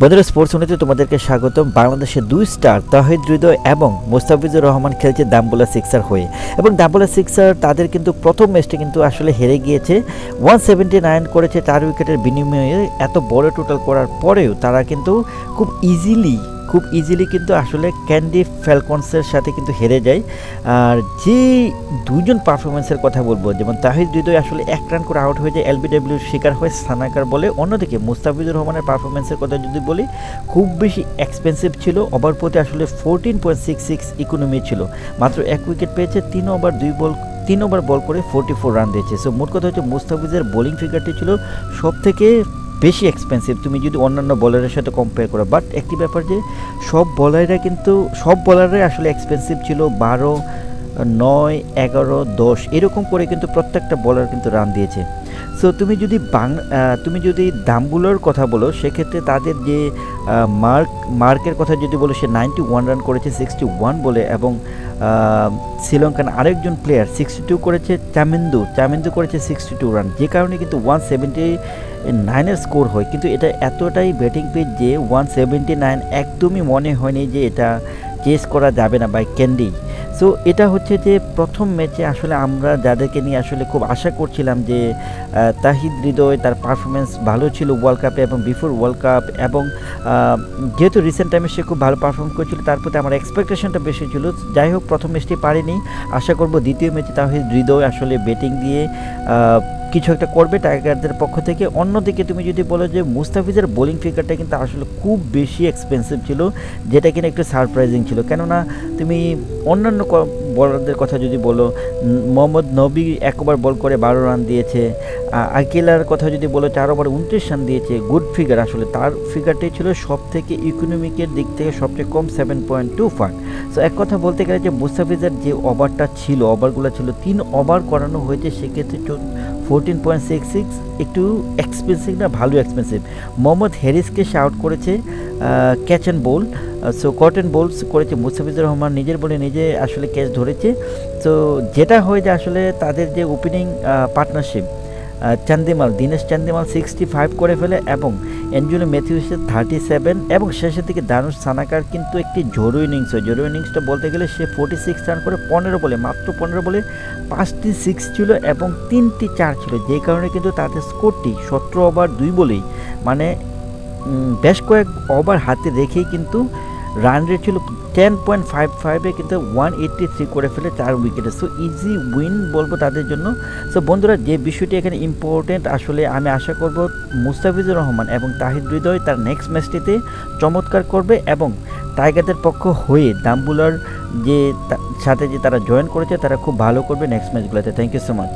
বন্ধুরা স্পোর্টস উনিতে তোমাদেরকে স্বাগতম। বাংলাদেশের দুই স্টার তাহিদ হৃদয় এবং মোস্তাফিজুর রহমান খেলছে দাম্বুলা সিক্সার হয়ে। এবং দাম্বুলা সিক্সার তাদের কিন্তু প্রথম ম্যাচটি কিন্তু আসলে হেরে গিয়েছে। ওয়ান সেভেন্টি নাইন করেছে চার উইকেটের বিনিময়ে। এত বড় টোটাল করার পরেও তারা কিন্তু খুব ইজিলি খুব ইজিলি কিন্তু আসলে ক্যান্ডি ফ্যালকনসের সাথে কিন্তু হেরে যায়। আর যে দুজন পারফরমেন্সের কথা বলব, যেমন তাহিদ হৃদয় আসলে এক রান করে আউট হয়ে যায় এলবিডব্লিউর শিকার হয়ে সানাকার বলে। অন্যদিকে মুস্তাফিজুর রহমানের পারফরমেন্সের কথা যদি বলি, খুব বেশি এক্সপেন্সিভ ছিল ওভার প্রতি আসলে fourteen point six six economy ছিল। মাত্র এক উইকেট পেয়েছে, তিন ওভার দুই বল, তিন ওভার বল করে ফোরটি ফোর রান দিয়েছে। সো মোট কথা হচ্ছে মুস্তাফিজের বোলিং ফিগারটি ছিল সব থেকে বেশি এক্সপেন্সিভ তুমি যদি অন্যান্য বলারের সাথে কম্পেয়ার করো বাট একটি ব্যাপার যে সব বলাররা কিন্তু, সব বলাররাই আসলে এক্সপেন্সিভ ছিল বারো, নয়, এগারো, দশ, এরকম করে কিন্তু প্রত্যেকটা বলার কিন্তু রান দিয়েছে। সো তুমি যদি বাং তুমি যদি দামগুলোর কথা বলো, সেক্ষেত্রে তাদের যে মার্ক মার্কের কথা যদি বলো, সে নাইনটি ওয়ান রান করেছে সিক্সটি ওয়ান বলে, এবং শ্রীলঙ্কান আরেকজন প্লেয়ার সিক্সটি টু করেছে, চামিন্দু। চামিন্দু করেছে সিক্সটি টু রান যে কারণে কিন্তু ওয়ান সেভেন্টি নাইনের স্কোর হয়। কিন্তু এটা এতটাই ব্যাটিং পেজ যে ওয়ান সেভেন্টি নাইন একদমই মনে হয়নি যে এটা চেস করা যাবে না বাই ক্যান্ডি সো এটা হচ্ছে যে প্রথম ম্যাচে আসলে আমরা যাদেরকে নিয়ে আসলে খুব আশা করছিলাম যে তাহিদ হৃদয় তার পারফরমেন্স ভালো ছিল ওয়ার্ল্ড কাপে এবং বিফোর ওয়ার্ল্ড কাপ এবং যেহেতু রিসেন্ট টাইমে সে খুব ভালো পারফর্ম করেছিল, তার প্রতি আমার এক্সপেকটেশনটা বেশি ছিল। যাই হোক, প্রথম ম্যাচটি পারেনি। আশা করব দ্বিতীয় ম্যাচে তাহিদ হৃদয় আসলে ব্যাটিং দিয়ে কিছু একটা করবে টাইগারদের পক্ষ থেকে। অন্যদিকে তুমি যদি বলো যে মুস্তাফিজের বোলিং ফিগারটা কিন্তু আসলে খুব বেশি এক্সপেন্সিভ ছিল, যেটা কিনা একটু সারপ্রাইজিং ছিল। কেননা তুমি অন্যান্য বলারদের কথা যদি বলো মোহাম্মদ নবী এক ওভার বল করে বারো রান দিয়েছে আকিলার কথা যদি বলো, চার ওভার উনত্রিশ রান দিয়েছে গুড ফিগার আসলে তার ফিগারটাই ছিল সব থেকে ইকোনমিকের দিক থেকে সবচেয়ে কম seven point two five so এক কথা বলতে গেলে যে মুস্তাফিজের যে ওভারটা ছিল, ওভারগুলো ছিল, তিন ওভার করানো হয়েছে, সেক্ষেত্রে ফোরটিন পয়েন্ট সিক্স সিক্স একটু এক্সপেন্সিভ না, ভালো এক্সপেন্সিভ মোহাম্মদ হ্যারিসকে সে আউট করেছে catch and bowl so caught and bowls করেছে, মুস্তাফিজুর রহমান নিজের বলে নিজে আসলে ক্যাচ ধরেছে। তো যেটা হয় যে আসলে তাদের যে opening partnership Chandimal, Dinesh Chandimal sixty five করে ফেলে এবং অ্যাঞ্জুলো ম্যাথিউসের থার্টি সেভেন এবং শেষের দিকে দানুষ সানাকার কিন্তু একটি জোরো ইনিংস হয়। জোরো ইনিংসটা বলতে গেলে সে ফোর্টি সিক্স রান করে পনেরো বলে, মাত্র পনেরো বলে পাঁচটি সিক্স ছিল এবং তিনটি চার ছিল। যে কারণে কিন্তু তাদের স্কোরটি সতেরো ওভার দুই বলেই মানে বেশ কয়েক ওভার হাতে রেখেই কিন্তু রান রেট ছিল টেন পয়েন্ট ফাইভ ফাইভে কিন্তু ওয়ান এইট্টি থ্রি করে ফেলে চার উইকেটে সো ইজি উইন বলব তাদের জন্য। সো বন্ধুরা, যে বিষয়টি এখানে ইম্পর্টেন্ট আসলে আমি আশা করব মুস্তাফিজুর রহমান এবং তাহিদ হৃদয় তার নেক্সট ম্যাচটিতে চমৎকার করবে এবং টাইগারদের পক্ষ হয়ে দাম্বুলার যে সাথে যে তারা জয়েন করেছে, তারা খুব ভালো করবে নেক্সট ম্যাচগুলোতে থ্যাংক ইউ সো মাচ